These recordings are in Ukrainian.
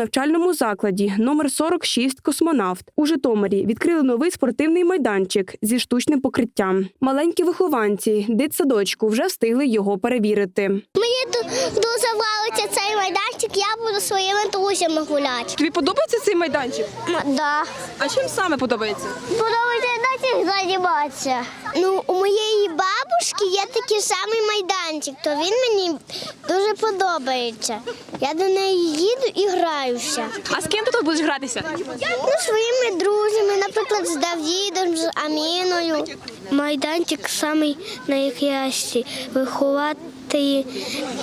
навчальному закладі номер 46 Космонавт у Житомирі відкрили новий спортивний майданчик зі штучним покриттям. Маленькі вихованці дитсадочку вже встигли його перевірити. Мені дуже валиться цей майданчик, я буду своїми друзями гуляти. Тобі подобається цей майданчик? Да. А чим саме подобається? Подобається займатися. Ну, у моєї бабушки є такий самий майданчик, то він мені дуже подобається. Я до неї їду і граюся. А з ким ти тут будеш гратися? Ну, своїми друзями, наприклад, з Давідом, з Аміною. Майданчик самий найкращий. Виховати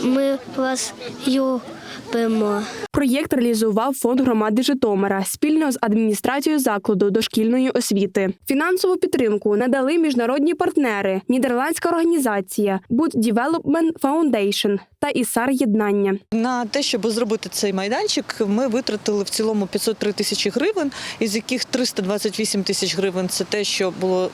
ми вас любимо. Проєкт реалізував фонд громади Житомира спільно з адміністрацією закладу дошкільної освіти. Фінансову підтримку надали міжнародні партнери, нідерландська організація Boot Development Foundation та ІСАР Єднання. На те, щоб зробити цей майданчик, ми витратили в цілому 503 тисячі гривень, із яких 328 тисяч гривень це те, що було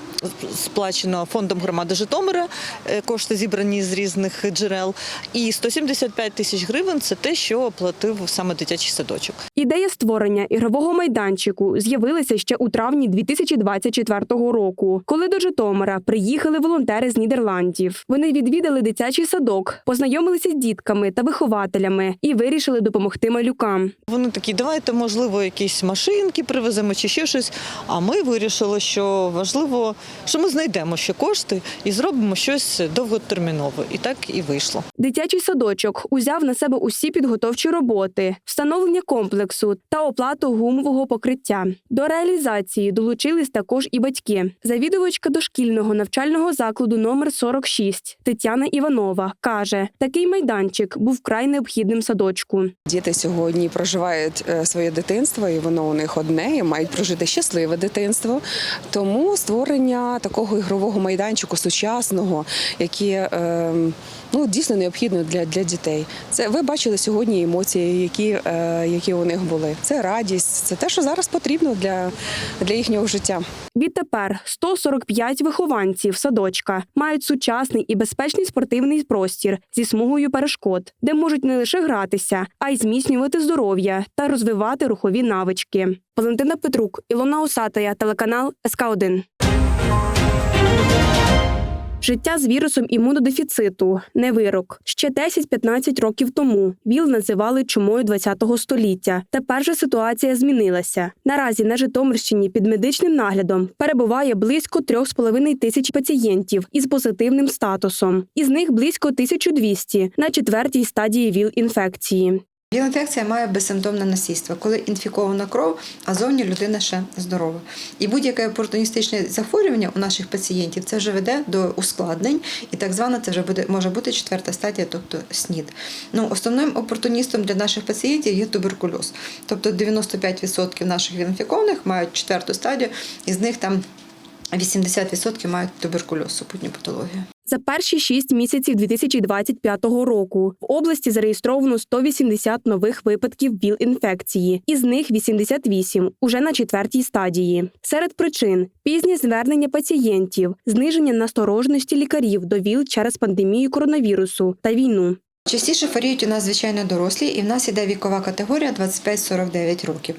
сплачено фондом громади Житомира, е, кошти зібрані з різних джерел, і 175 тисяч гривень це те, що оплатив саме дитячий садочок. Ідея створення ігрового майданчику з'явилася ще у травні 2024 року, коли до Житомира приїхали волонтери з Нідерландів. Вони відвідали дитячий садок, познайомилися з дітками та вихователями і вирішили допомогти малюкам. Вони такі, давайте, можливо, якісь машинки привеземо чи ще щось. А ми вирішили, що важливо, що ми знайдемо ще кошти і зробимо щось довготермінове. І так і вийшло. Дитячий садочок узяв на себе усі підготовчі роботи, встановлення комплексу та оплату гумового покриття. До реалізації долучились також і батьки. Завідувачка дошкільного навчального закладу номер 46 Тетяна Іванова каже: такий майданчик був вкрай необхідним садочку. Діти сьогодні проживають е, своє дитинство, і воно у них одне, і мають прожити щасливе дитинство. Тому створення такого ігрового майданчику сучасного, яке е, ну дійсно необхідно для, для дітей. Це ви бачили сьогодні емоції, які, е, які у них були. Це радість, це те, що зараз потрібно для, для їхнього життя. Відтепер 145 вихованців садочка мають сучасний і безпечний спортивний простір зі смугою перешкод, де можуть не лише гратися, а й зміцнювати здоров'я та розвивати рухові навички. Валентина Петрук, Ілона Усатая, телеканал СК 1 Життя з вірусом імунодефіциту не вирок. Ще 10-15 років тому ВІЛ називали чумою 20-го століття. Тепер же ситуація змінилася. Наразі на Житомирщині під медичним наглядом перебуває близько 3,5 тисяч пацієнтів із позитивним статусом. Із них близько 1200 на четвертій стадії ВІЛ-інфекції. Віл-інфекція має безсимптомне насильство, коли інфікована кров, а зовні людина ще здорова. І будь-яке опортуністичне захворювання у наших пацієнтів це вже веде до ускладнень, і так звана це вже буде може бути четверта стадія, тобто СНІД. Ну, основним опортуністом для наших пацієнтів є туберкульоз. Тобто 95% наших інфікованих мають четверту стадію, із них там 80% мають туберкульоз, супутню патологію. За перші шість місяців 2025 року в області зареєстровано 180 нових випадків ВІЛ-інфекції, із них 88 – уже на четвертій стадії. Серед причин – пізнє звернення пацієнтів, зниження насторожності лікарів до ВІЛ через пандемію коронавірусу та війну. Частіше хворіють у нас, звичайно, дорослі, і в нас іде вікова категорія 25-49 років.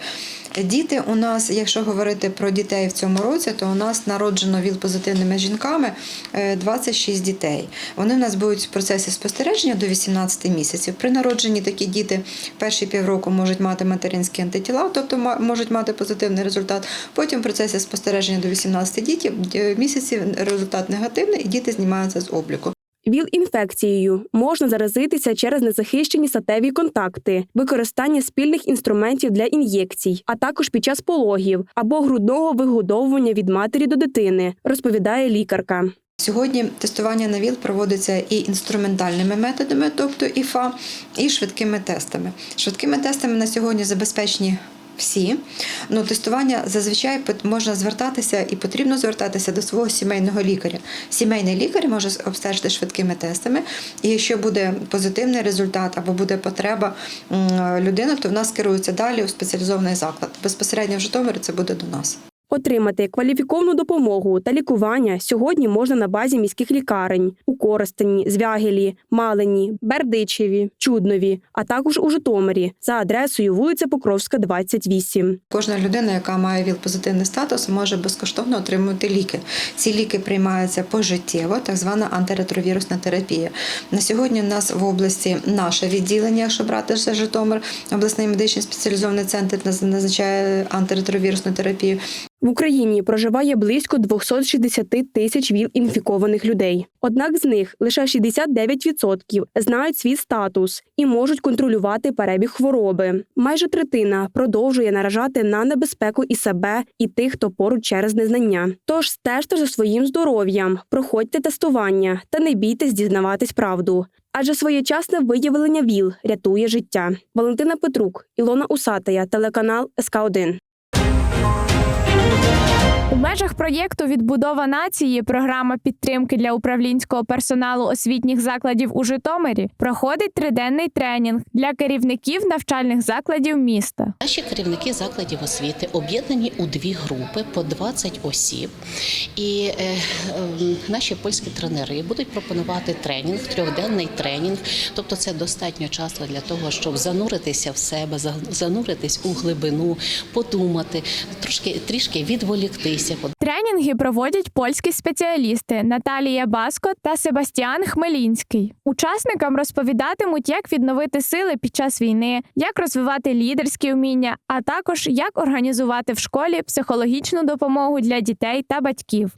Діти у нас, якщо говорити про дітей в цьому році, то у нас народжено ВІЛ-позитивними жінками е, 26 дітей. Вони в нас будуть в процесі спостереження до 18 місяців. При народженні такі діти перші півроку можуть мати материнські антитіла, тобто можуть мати позитивний результат. Потім в процесі спостереження до 18 дітів, е, місяців результат негативний, і діти знімаються з обліку. ВІЛ-інфекцією можна заразитися через незахищені статеві контакти, використання спільних інструментів для ін'єкцій, а також під час пологів або грудного вигодовування від матері до дитини, розповідає лікарка. Сьогодні тестування на ВІЛ проводиться і інструментальними методами, тобто ІФА, і швидкими тестами. Швидкими тестами на сьогодні забезпечені всі. Ну, тестування зазвичай можна звертатися і потрібно звертатися до свого сімейного лікаря. Сімейний лікар може обстежити швидкими тестами, і якщо буде позитивний результат або буде потреба людини, то в нас керується далі у спеціалізований заклад. Безпосередньо в Житомирі це буде до нас. Отримати кваліфіковану допомогу та лікування сьогодні можна на базі міських лікарень у Коростені, Звягелі, Малині, Бердичеві, Чуднові, а також у Житомирі за адресою вулиця Покровська, 28. Кожна людина, яка має ВІЛ-позитивний статус, може безкоштовно отримувати ліки. Ці ліки приймаються пожиттєво, так звана антиретровірусна терапія. На сьогодні у нас в області наше відділення, якщо брати ще Житомир, обласний медичний спеціалізований центр наз- назначає антиретровірусну терапію. В Україні проживає близько 260 тисяч ВІЛ-інфікованих людей. Однак з них лише 69% знають свій статус і можуть контролювати перебіг хвороби. Майже третина продовжує наражати на небезпеку і себе, і тих, хто поруч через незнання. Тож стежте за своїм здоров'ям, проходьте тестування та не бійтесь дізнаватись правду. Адже своєчасне виявлення ВІЛ рятує життя. Валентина Петрук, Ілона Усатая, телеканал СК 1 У межах проєкту Відбудова нації програма підтримки для управлінського персоналу освітніх закладів у Житомирі проходить триденний тренінг для керівників навчальних закладів міста. Наші керівники закладів освіти об'єднані у дві групи по 20 осіб, і е, е, наші польські тренери будуть пропонувати тренінг, трьохденний тренінг. Тобто, це достатньо часу для того, щоб зануритися в себе, зануритись у глибину, подумати, трошки трішки відволіктися подобається. Тренінги проводять польські спеціалісти Наталія Баско та Себастьян Хмелінський. Учасникам розповідатимуть, як відновити сили під час війни, як розвивати лідерські вміння, а також як організувати в школі психологічну допомогу для дітей та батьків.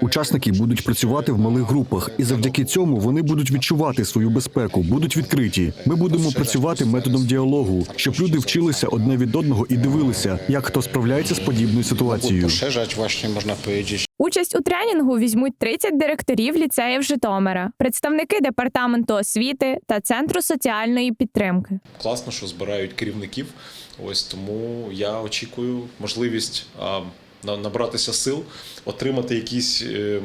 Учасники будуть працювати в малих групах, і завдяки цьому вони будуть відчувати свою безпеку, будуть відкриті. Ми будемо працювати методом діалогу, щоб люди вчилися одне від одного і дивилися, як хто справляється з подібною ситуацією. Poszerzać właśnie, można powiedzieć, Участь у тренінгу візьмуть 30 директорів ліцеїв Житомира, представники департаменту освіти та центру соціальної підтримки. класно, що збирають керівників. Ось тому я очікую можливість набратися сил, отримати якісь е,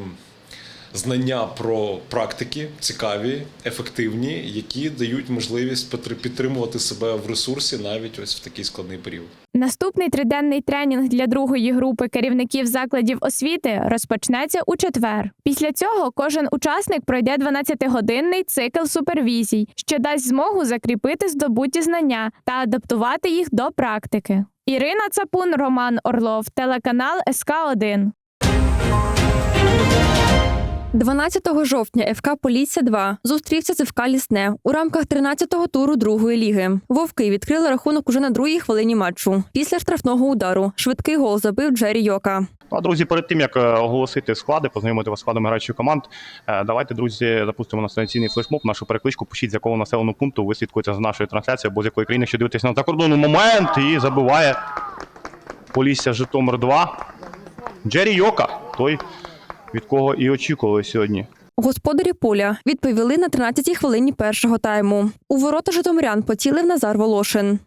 знання про практики цікаві, ефективні, які дають можливість потр- підтримувати себе в ресурсі навіть ось в такий складний період. Наступний триденний тренінг для другої групи керівників закладів освіти розпочнеться у четвер. Після цього кожен учасник пройде 12-годинний цикл супервізій, що дасть змогу закріпити здобуті знання та адаптувати їх до практики. Ірина Цапун, Роман Орлов, телеканал СК 1 12 жовтня ФК Полісся 2 зустрівся з ФК Лісне у рамках 13-го туру другої ліги. Вовки відкрили рахунок уже на другій хвилині матчу. Після штрафного удару швидкий гол забив Джері Йока. Ну, а друзі, перед тим як е, оголосити склади, познайомити вас складами граючих команд, е, давайте, друзі, запустимо на станційний флешмоб, нашу перекличку. Пишіть, з якого населеного пункту ви слідкуєте за нашою трансляцією, або з якої країни, що дивитесь на закордонний момент і забиває Полісся Житомир 2. Джері Йока, той, від кого і очікували сьогодні. Господарі поля відповіли на 13-й хвилині першого тайму. У ворота Житомирян поцілив Назар Волошин.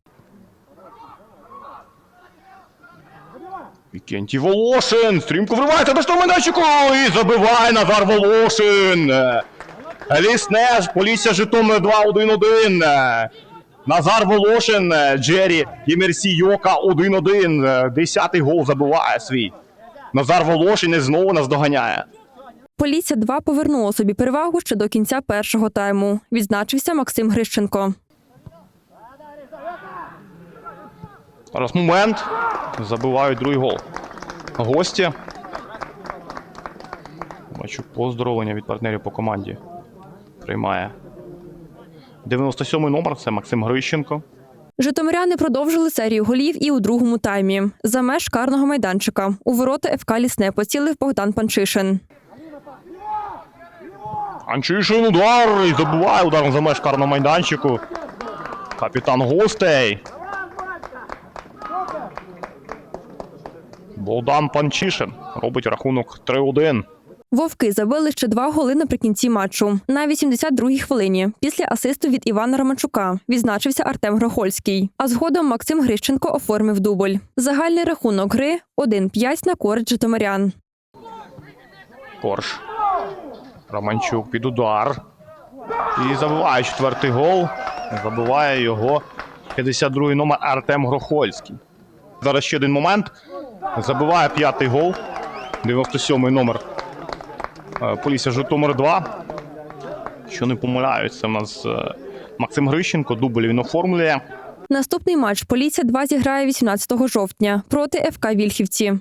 Вікентій Волошин! Стрімко вривається до штурму і забиває Назар Волошин! Лісне, ж, Полісся Житомир 2-1-1. Е, Назар Волошин, Джері Ємерсі Йока 1-1. Е, Десятий гол забиває свій. Назар Волошин і знову нас доганяє. Полісся 2 повернуло собі перевагу ще до кінця першого тайму. Відзначився Максим Грищенко. Зараз момент. Забивають другий гол. Гості. Бачу поздоровлення від партнерів по команді. Приймає. 97-й номер це Максим Грищенко. Житомиряни продовжили серію голів і у другому таймі. За меж карного майданчика у ворота ФК Лісне поцілив Богдан Панчишин. Анчишин удар і забиває ударом за меж карного майданчику. Капітан гостей. Богдан Панчишин робить рахунок 3-1. Вовки забили ще два голи наприкінці матчу. На 82-й хвилині після асисту від Івана Романчука відзначився Артем Грохольський. А згодом Максим Грищенко оформив дубль. Загальний рахунок гри 1-5 на користь Житомирян. Корж. Романчук під удар. І забиває четвертий гол. Забиває його 52-й номер Артем Грохольський. Зараз ще один момент. Забиває п'ятий гол. 97-й номер. Е, Полісся Житомир 2. Що не помиляються, у нас е, Максим Грищенко, дубль він оформлює. Наступний матч Полісся 2 зіграє 18 жовтня проти ФК Вільхівці.